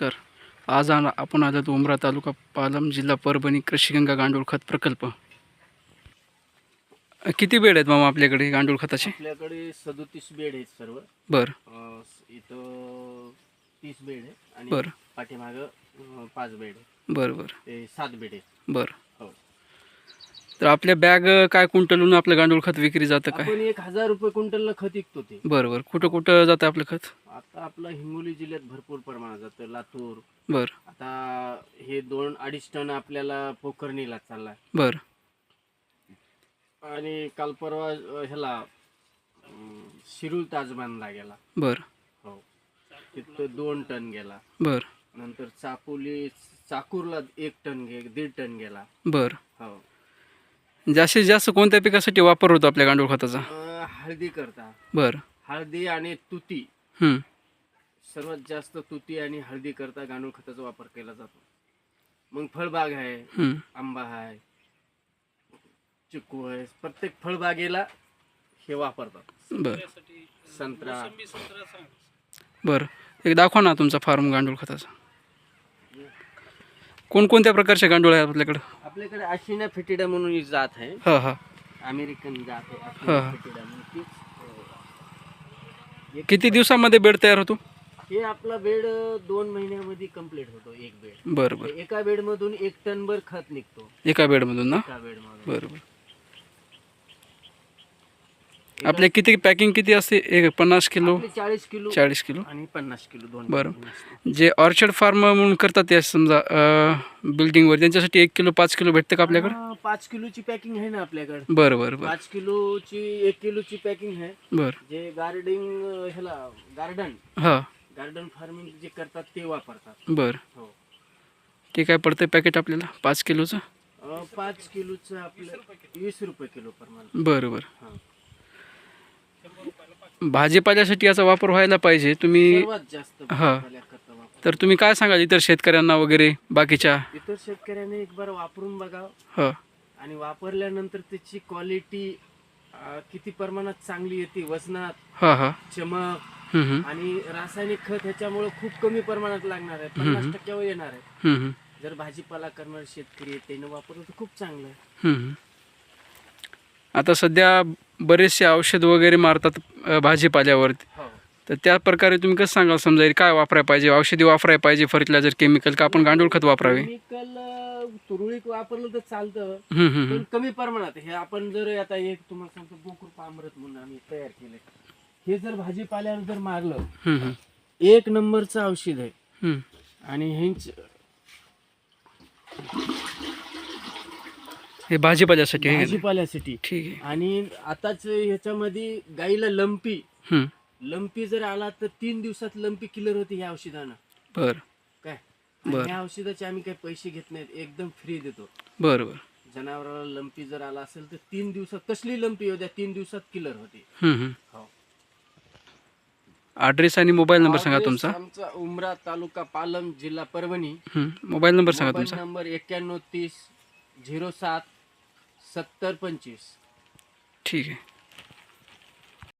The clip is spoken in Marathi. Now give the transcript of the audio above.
नमस्कार. आज आ आपण आलो उमरा तालुका पालम जिल्हा परभणी कृषीगंगा गांडूळ खत प्रकल्प. किती बेड आहेत मामा आपल्याकडे गांडूळ खताचे? आपल्याकडे सदोतीस बेड आहेत सर्व. बरं. अं, स- इथं तीस बेड आहे आणि बरं. पाठीमागं पाच बेड आहे बरं बरं. ते सात बेड आहेत. बरं. तर आपल्या बॅग काय क्विंटलून आपलं गांडूळ खत विक्री जातं काय? आपण एक हजार रुपये क्विंटलला खत विकतो ते. बरं बरं. कुठं कुठं जातं आपलं खत? आता आपलं हिंगोली जिल्ह्यात भरपूर प्रमाणात जातं लातूर. बरं. आता हे दोन अडीच टन आपल्याला पोखरणीला चाललाय. बरं. आणि काल परवा अं, ह्याला अं, शिरूर गेला. बरं. हो. तिथं दोन टन गेला. बरं. नंतर चापोली चाकूरला एक टन गे दीड टन गेला. बरं. हो. जास्तीत जास्त कोणत्या पिकासाठी वापर होतो आपल्या गांडूळ खताचा? अं, हळदी करता. बरं. हळदी आणि तुती. सर्वात जास्त तुती आणि हळदी करता गांडूळ खताचा वापर केला जातो. मग फळबाग आहे. आंबा आहे चिकू आहे. प्रत्येक फळबागेला हे वापरतात. बरं. संत्रा. बरं. एक दाखवा ना तुमचा फार्म गांडूळ खताचा. कोणकोणत्या प्रकारचे गांडूळ आहे आपल्याकडं? आपल्याकडे अशिना फेटिडा म्हणून जात आहे. हां हां. अमेरिकन जात आहे हा. अशिना फेटिडा म्हणून. तीच, अं, किती दिवसामध्ये बेड तयार होतो? हे आपला बेड अं, दोन महिन्यामध्ये कंप्लीट होतो एक बेड. बरं बरं. एका बेड मधून एक टन भर खत निघतो. एका बेडमधून ना? एका बेड मधून बरं बरं. आपले किती पॅकिंग किती असते? एक पन्नास किलो? चाळीस किलो. चाळीस किलो. आणि पन्नास किलो दोन बरं. जे ऑर्चर्ड फार्म म्हणून करतात ते समजा बिल्डिंगवर त्यांच्यासाठी एक किलो पाच किलो भेटतं का आपल्याकडे? पाच किलोची पॅकिंग आहे ना आपल्याकडे. बरं बरं बरं. पाच किलोची एक किलोची पॅकिंग आहे. बरं. जे गार्डनिंग ह्याला गार्डन हां. गार्डन फार्मिंग जे करतात ते वापरतात. बरं. हो. ते काय पडतं पॅकेट आपल्याला? पाच किलोचं? पाच किलोचं आपलं वीस रुपये किलो प्रमाण. बरं बरं. हा. भाजीपाल्यासाठी याचा वापर व्हायला पाहिजे. तुम्ही हा. तर तुम्ही काय सांगाल इतर शेतकऱ्यांना वगैरे बाकीच्या? इतर शेतकऱ्याने एक बार वापरून बघावं हां. आणि वापरल्यानंतर त्याची क्वालिटी किती प्रमाणात चांगली येते. वजनात हां हां. चमक आणि रासायनिक खत ह्याच्यामुळे खूप कमी प्रमाणात लागणार आहे. पन्नास टक्क्यावर येणार आहे. हं, हं, जर भाजीपाला करणारे शेतकरी त्यानं वापरलं तर खूप चांगलं आहे. आता सध्या बरेचसे औषध वगैरे मारतात अ, भाजीपाल्यावरती. हो. तर त्या प्रकारे तुम्ही कसं सांगाल? समजा काय वापरायला पाहिजे? औषधी वापरायला पाहिजे फर्टिलायझर केमिकल का आपण गांडूळ खत वापरावे? केमिकल तुरळीक वापरलं तर चालतं. पण. कमी प्रमाणात. हे आपण जर आता एक तुम्हाला सांगतो गोकृपा अमृत म्हणून आम्ही तयार केले हे जर भाजीपाल्यावर जर मारलं एक नंबरचं औषध आहे. हं. आणि ह्यांच हे भाजीपाल्यासाठी आहे का? भाजीपाल्यासाठी. ठीक आहे. आणि आताच ह्याच्यामध्ये गाईला लंपी. लंपी जर आला तर तीन दिवसात लंपी किलर होते ह्या औषधानं. बरं. काय? आणि बरं. ह्या औषधाचे आम्ही काही पैसे घेत नाहीत. एकदम फ्री देतो. बरं बरं. जनावराला लंपी जर आला असेल तर तीन दिवसात कसली लंपी द्या तीन दिवसात किलर होते. हो. ॲड्रेस आणि मोबाईल नंबर सांगा Address तुमचा. आमचा उमरा तालुका पालम जिल्हा परभणी. मोबाईल नंबर सांगा मोबाईल तुमचा. नंबर एक्क्याण्णव तीस झिरो सात सत्तर पंचवीस. ठीक आहे.